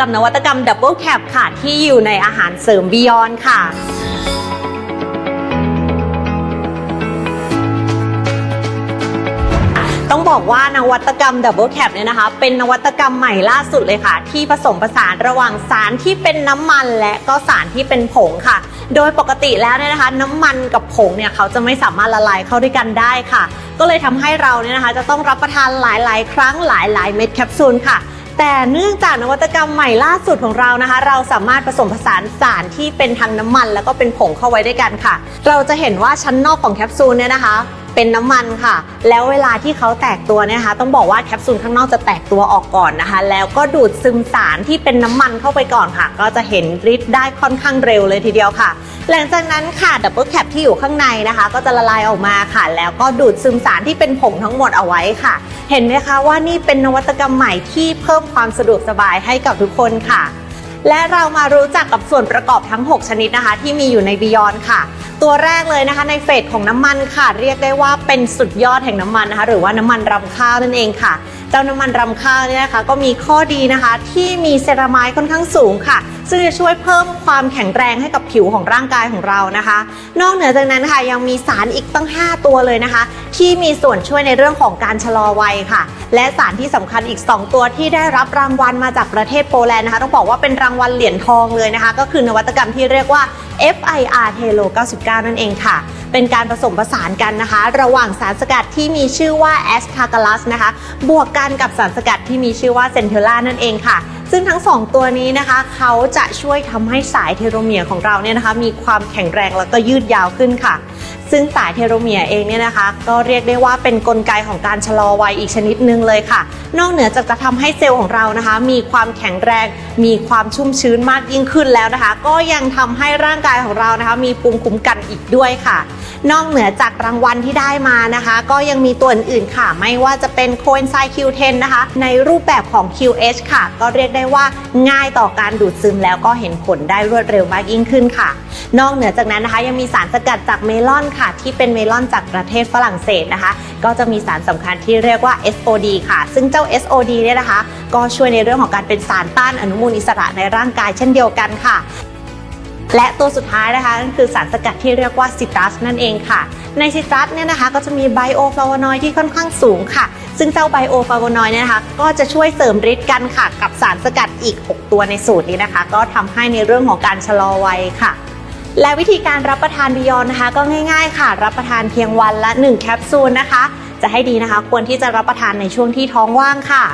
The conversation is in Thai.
กับนวัตกรรมดับเบิลแคปค่ะ ที่อยู่ในอาหารเสริมบิยอนค่ะต้องบอกว่านวัตกรรมดับเบิลแคปเนี่ยนะคะ เป็นนวัตกรรมใหม่ล่าสุดเลยค่ะ ที่ผสมผสานระหว่างสารที่เป็นน้ำมันและก็สารที่เป็นผงค่ะ โดยปกติแล้วเนี่ยนะคะ น้ำมันกับผงเนี่ยเขาจะไม่สามารถละลายเข้าด้วยกันได้ค่ะ ก็เลยทำให้เราเนี่ยนะคะ จะต้องรับประทานหลาย ๆ ครั้งหลาย ๆ เม็ดแคปซูลค่ะ แต่เนื่องจากนวัตกรรมใหม่ล่าสุดของเรานะคะ เราสามารถผสมผสานสารที่เป็นทั้งน้ำมัน แล้วก็เป็นผงเข้าไว้ด้วยกันค่ะ เราจะเห็นว่าชั้นนอกของแคปซูลเนี่ยนะคะเป็นน้ำมันค่ะ แล้วเวลาที่เขาแตกตัวเนี่ยนะคะ ต้องบอกว่าแคปซูลข้างนอกจะแตกตัวออกก่อนนะคะ แล้วก็ดูดซึมสารที่เป็นน้ำมันเข้าไปก่อนค่ะ ก็จะเห็นฤทธิ์ได้ค่อนข้างเร็วเลยทีเดียวค่ะ หลังจากนั้นค่ะดับเบิลแคปที่อยู่ข้างในนะคะ ก็จะละลายออกมาค่ะ แล้วก็ดูดซึมสารที่เป็นผงทั้งหมดเอาไว้ค่ะ เห็นไหมคะว่านี่เป็นนวัตกรรมใหม่ที่เพิ่มความสะดวกสบายให้กับทุกคนค่ะ และเรามารู้จักกับส่วนประกอบทั้ง 6 ชนิดนะคะ ที่มีอยู่ในบิยอนค่ะ ตัวแรกเลยนะคะในเฟสของน้ำมันค่ะ เรียกได้ว่าเป็นสุดยอดแห่งน้ำมันนะคะ หรือว่าน้ำมันรำข้าวนั่นเองค่ะ เจ้าน้ำมันรำข้าวเนี่ยนะคะ ก็มีข้อดีนะคะที่มีเซรามายค่อนข้างสูงค่ะ ซึ่งจะช่วยเพิ่มความแข็งแรงให้กับผิวของร่างกายของเรานะคะ นอกเหนือจากนั้นค่ะยังมีสารอีกตั้ง 5 ตัวเลยนะคะ ที่มีส่วนช่วยในเรื่องของการชะลอวัยค่ะ และสารที่สำคัญอีก 2 ตัวที่ได้รับรางวัลมาจากประเทศโปแลนด์นะคะ ต้องบอกว่าเป็นรางวัลเหรียญทองเลยนะคะ ก็คือนวัตกรรมที่เรียกว่า FIR t e l o 99 นั่นเองค่ะ เป็นการผสมผสานกันนะคะ ระหว่างสารสกัดที่มีชื่อว่า a s t a g a l u s นะคะ บวกกันกับสารสกัดที่มีชื่อว่า c e n t e l l a นั่นเองค่ะ ซึ่งทั้ง 2 ตัวนี้นะคะ เขาจะช่วยทำให้สายเทโลเมียร์ของเราเนี่ยนะคะ มีความแข็งแรงแล้วก็ยืดยาวขึ้นค่ะ ซึ่งสายเทโลเมียเองเนี่ยนะคะ ก็เรียกได้ว่าเป็นนกลไกของการชะลอวัยอีกชนิดหนึ่งเลยค่ะ นอกเหนือจากจะทำให้เซลล์ของเรานะคะ มีความแข็งแรง มีความชุ่มชื้นมากยิ่งขึ้นแล้วนะคะ ก็ยังทำให้ร่างกายของเรานะคะ มีภูมิคุ้มกันอีกด้วยค่ะ นอกเหนือจากรางวัลที่ได้มานะคะ ก็ยังมีตัวอื่นๆค่ะ ไม่ว่าจะเป็นโค e นไซม์ Q10 นะคะ ในรูปแบบของ QH ค่ะ ก็เรียกได้ว่าง่ายต่อการดูดซึมแล้วก็เห็นผลได้รวดเร็วมากยิ่งขึ้นค่ะ นอกเหนือจากนั้นนะคะ ยังมีสารสกัดจากเมลอนค่ะที่เป็นเมลอนจากประเทศฝรั่งเศสนะคะ ก็จะมีสารสำคัญที่เรียกว่า SOD ค่ะ ซึ่งเจ้า SOD เนี่ยนะคะ ก็ช่วยในเรื่องของการเป็นสารต้านอนุมูลอิสระในร่างกายเช่นเดียวกันค่ะและตัวสุดท้ายนะคะนั่นคือสารสกัดที่เรียกว่าซิตรัสนั่นเองค่ะ ในซิตรัสเนี่ยนะคะก็จะมีไบโอฟลาวนอยด์ที่ค่อนข้างสูงค่ะ ซึ่งเจ้าไบโอฟลาวนอยด์เนี่ยนะคะก็จะช่วยเสริมฤทธิ์กันค่ะ กับสารสกัดอีก 6 ตัวในสูตรนี้นะคะ ก็ทำให้ในเรื่องของการชะลอวัยค่ะ และวิธีการรับประทานบิยอนนะคะ ก็ง่ายๆค่ะ รับประทานเพียงวันละ 1 แคปซูลนะคะ จะให้ดีนะคะ ควรที่จะรับประทานในช่วงที่ท้องว่างค่ะ